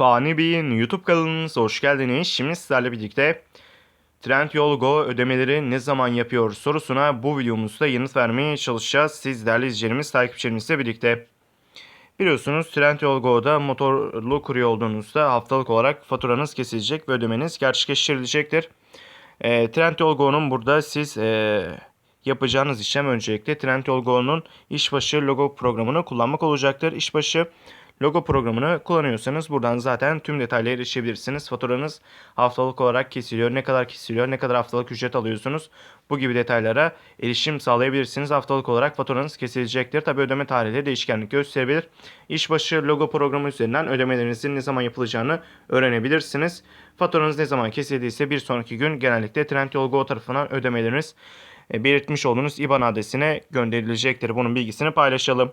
Fani Bey'in YouTube kanalınıza hoş geldiniz. Şimdi sizlerle birlikte Trendyol Go ödemeleri ne zaman yapıyor sorusuna bu videomuzda yanıt vermeye çalışacağız. Siz değerli izleyicilerimiz, takipçilerimizle birlikte. Biliyorsunuz Trendyol Go'da motorlu kurye olduğunuzda haftalık olarak faturanız kesilecek ve ödemeniz gerçekleştirilecektir. E, Trendyol Go'nun burada siz e, yapacağınız işlem öncelikle Trendyol Go'nun işbaşı logo programını kullanmak olacaktır. İşbaşı logo programını kullanıyorsanız buradan zaten tüm detaylara erişebilirsiniz. Faturanız haftalık olarak kesiliyor, ne kadar kesiliyor, ne kadar haftalık ücret alıyorsunuz. Bu gibi detaylara erişim sağlayabilirsiniz. Haftalık olarak faturanız kesilecektir. Tabi ödeme tarihleri değişkenlik gösterebilir. İşbaşı logo programı üzerinden ödemelerinizin ne zaman yapılacağını öğrenebilirsiniz. Faturanız ne zaman kesildiyse bir sonraki gün genellikle Trendyol Go tarafından ödemeleriniz e, belirtmiş olduğunuz IBAN adresine gönderilecektir. Bunun bilgisini paylaşalım.